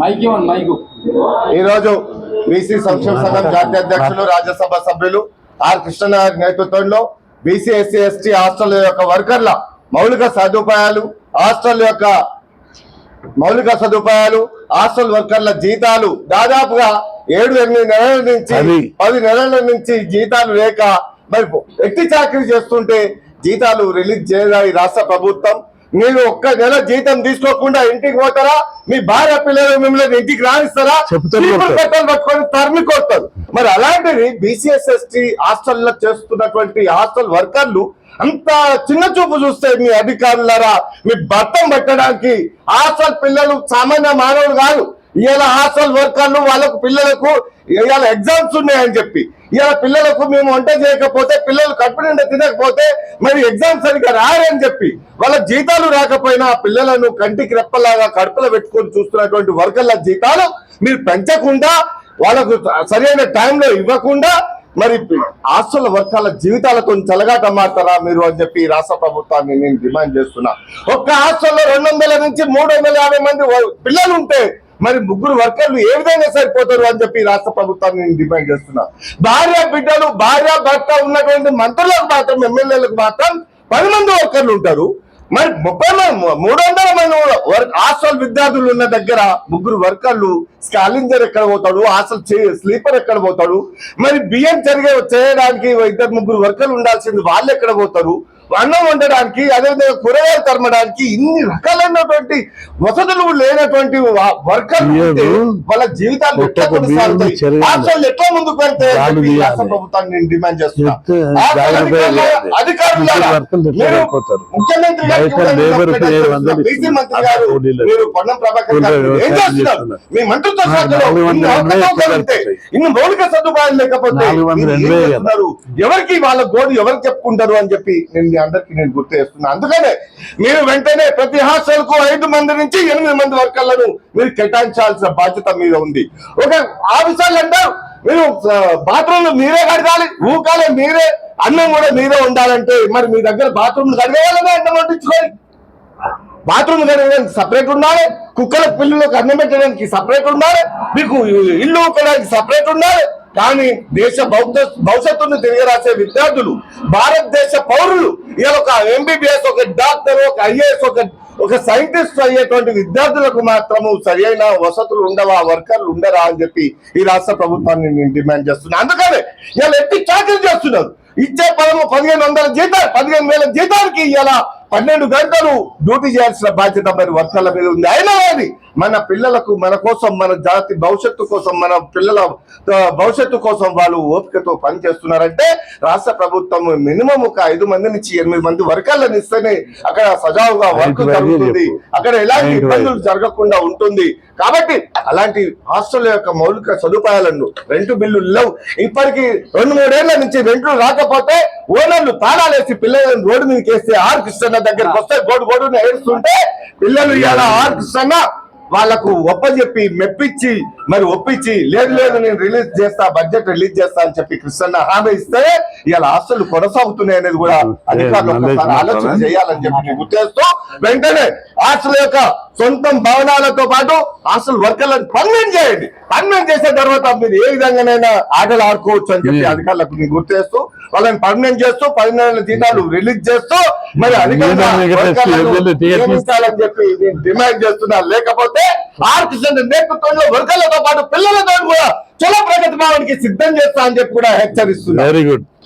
Mic ఇవ్వండి mic ఈరోజు BC సంక్షేమ సంఘం జాతీయ అధ్యక్షులు రాజ్యసభ సభ్యులు ఆర్ కృష్ణనాయక్ నేతృత్వంలో బీసీ ఎస్సీ ఎస్టీ హాస్టల్ యొక్క వర్కర్ల మౌలిక సదుపాయాలు హాస్టల్ యొక్క మౌలిక సదుపాయాలు హాస్టల్ వర్కర్ల జీతాలు దాదాపుగా ఏడు ఎనిమిది నెలల నుంచి. పది నెలల నుంచి జీతాలు లేక మరి ఎట్టి చాకరీ చేస్తుంటే జీతాలు రిలీజ్ చేయదా ఈ రాష్ట్ర ప్రభుత్వం మీరు ఒక్క నెల జీతం తీసుకోకుండా ఇంటికి పోతారా? మీ భార్య పిల్లలు మిమ్మల్ని ఇంటికి కొడతారు. కట్టలు పట్టుకొని తరిమి కొడతారు. మరి అలాంటిది బీసీఎస్ ఎస్టీ హాస్టల్లో చేస్తున్నటువంటి హాస్టల్ వర్కర్లు అంత చిన్న చూపు చూస్తే మీ అధికారులారా మీ భర్తం పెట్టడానికి హాస్టల్ పిల్లలు సామాన్య మానవులు కాదు. ఇవాళ హాస్టల్ వర్కర్లు వాళ్ళకు పిల్లలకు ఇవాళ ఎగ్జామ్స్ ఉన్నాయని చెప్పి. ఇవాళ పిల్లలకు మేము వంట చేయకపోతే పిల్లలు కడుపు నిండా తినకపోతే మరి ఎగ్జామ్స్ సరిగ్గా రాయని చెప్పి. వాళ్ళ జీతాలు రాకపోయినా పిల్లలను కంటికి రెప్పలాగా కడుపులో పెట్టుకొని చూస్తున్నటువంటి వర్కర్ల జీతాలు మీరు పెంచకుండా వాళ్ళకు సరైన టైంలో ఇవ్వకుండా మరి హాస్టల్ వర్గాల జీవితాలతో చలగాట మారుతారా మీరు అని చెప్పి రాష్ట్ర ప్రభుత్వాన్ని నేను డిమాండ్ చేస్తున్నా. ఒక్క హాస్టల్లో రెండు నుంచి మూడు మంది పిల్లలు ఉంటే మరి ముగ్గురు వర్కర్లు ఏ విధంగా సరిపోతారు అని చెప్పి రాష్ట్ర ప్రభుత్వాన్ని నేను డిమాండ్ చేస్తున్నా. భార్య బిడ్డలు భార్య భర్త ఉన్నటువంటి మంత్రులకు మాత్రం ఎమ్మెల్యేలకు మాత్రం పది మంది వర్కర్లు ఉంటారు. మరి ముప్పై మంది మూడు వందల మంది హాస్టల్ విద్యార్థులు ఉన్న దగ్గర ముగ్గురు వర్కర్లు స్కాలింజర్ ఎక్కడ పోతాడు హాస్టల్ స్లీపర్ ఎక్కడ పోతాడు? మరి బియ్యం జరిగే చేయడానికి ఇద్దరు ముగ్గురు వర్కర్లు ఉండాల్సింది వాళ్ళు ఎక్కడ పోతారు? అన్నం వండడానికి అదేవిధంగా కూరగాయలు తరమడానికి ఇన్ని రకాలైనటువంటి వసతులు లేనటువంటి వా- వర్కర్లు ఉంటే బియ్యం వాళ్ళ జీవితాలు ఎట్లా కొనసాగుతాయి ముందుకు రాష్ట్ర తీయాలి. ప్రభుత్వాన్ని నేను డిమాండ్ చేస్తున్నా అయిపోతారు? ముఖ్యమంత్రి గారు. మీరు పొన్నం ప్రభాకర్ గారు ఏం చేస్తున్నారు. మీ మంత్రిత్వ ఇన్ని మౌలిక సదుపాయాలు లేకపోతే? ఎవరికి వాళ్ళ గోడు ఎవరికి చెప్పుకుంటారు అని చెప్పి నేను అందరికి నేను గుర్తు చేస్తున్నా. అందుకనే మీరు వెంటనే ప్రతి హాస్టల్కు ఐదు మంది నుంచి ఎనిమిది మంది వర్కర్లను మీరు కేటాయించాల్సిన బాధ్యత మీద ఉంది. ఒక ఆఫీసర్లు అంటారు మీరు బాత్రూమ్ మీరే కడగాలి ఊకాలే మీరే అన్నం కూడా మీరే ఉండాలంటే మరి మీ దగ్గర బాత్రూమ్లు కడగాలనే అన్నం వండించుకోవాలి బాత్రూమ్ కడగడానికి సపరేట్ ఉండాలి కుక్కల పిల్లలకు అన్నం పెట్టడానికి సపరేట్ ఉండాలి మీకు ఇల్లు ఊకడానికి సపరేట్ ఉండాలి కానీ దేశ భవిష్యత్తును భవిష్యత్తును తిరగరాసే విద్యార్థులు భారతదేశ పౌరులు ఇలా ఒక ఎంబీబీఎస్ ఒక డాక్టర్ ఒక ఐఏఎస్ ఒక ఒక సైంటిస్ట్ అయ్యేటువంటి విద్యార్థులకు మాత్రము సరైన వసతులు ఉండవా వర్కర్లు ఉండరా అని చెప్పి ఈ రాష్ట్ర ప్రభుత్వాన్ని నేను డిమాండ్ చేస్తున్నా. అందుకనే ఇలా ఎట్టి చాకరీ చేస్తున్నారు. ఇచ్చే పదము పదిహేను వందల జీతాలు పదిహేను వేల జీతానికి ఇలా పన్నెండు గంటలు డ్యూటీ చేయాల్సిన బాధ్యత మరి వర్గాల మీద ఉంది. అయినా కానీ మన పిల్లలకు మన కోసం మన జాతి భవిష్యత్తు కోసం మన పిల్లల భవిష్యత్తు కోసం వాళ్ళు ఓపికతో పని చేస్తున్నారంటే రాష్ట్ర ప్రభుత్వం మినిమం ఒక ఐదు మంది నుంచి ఎనిమిది మంది వర్గాలను ఇస్తేనే అక్కడ సజావుగా వర్క్ జరుగుతుంది. అక్కడ ఎలాంటి. ఇబ్బందులు జరగకుండా ఉంటుంది కాబట్టి అలాంటి హాస్టల్ యొక్క మౌలిక సదుపాయాలను రెంట్ బిల్లులు లేవు ఇప్పటికి రెండు మూడేళ్ళ నుంచి రెంట్లు రాకపోతే ఓనర్లు తాళాలేసి పిల్లలను రోడ్డు మీదకి వేస్తే ఆర్ కృష్ణ దగ్గరికి వస్తే గోడు గోడుని ఏడుస్తుంటే పిల్లలు ఇవాళ ఆర్ కృష్ణ వాళ్ళకు ఒప్పజెప్పి మెప్పించి మరి ఒప్పించి లేదు లేదు నేను రిలీజ్ చేస్తా బడ్జెట్ రిలీజ్ చేస్తా అని చెప్పి కృష్ణ హామీ ఇస్తే ఇవాళ హాస్టల్ కొనసాగుతున్నాయి అనేది కూడా అధికారులు ఆలోచన చేయాలని చెప్పి నేను గుర్తు చేస్తూ వెంటనే హాస్టల్ యొక్క సొంతం భవనాలతో పాటు హాస్టల్ వర్కర్లను పర్మనెంట్ చేయండి. పర్మనెంట్ చేసిన తర్వాత మీరు ఏ విధంగానైనా ఆటలు ఆడుకోవచ్చు అని చెప్పి. అధికారులకు నేను గుర్తు చేస్తూ వాళ్ళని పర్మనెంట్ చేస్తూ పది నెలల జీతాలు రిలీజ్ చేస్తూ మరి చెప్పి డిమాండ్ చేస్తున్నా. లేకపోతే ఆర్ కిషన్ నేతృత్వంలో వర్కర్లతో పాటు పిల్లలతో కూడా చలో ప్రగతి భావానికి సిద్ధం చేస్తా అని చెప్పి కూడా హెచ్చరిస్తున్నా. Very good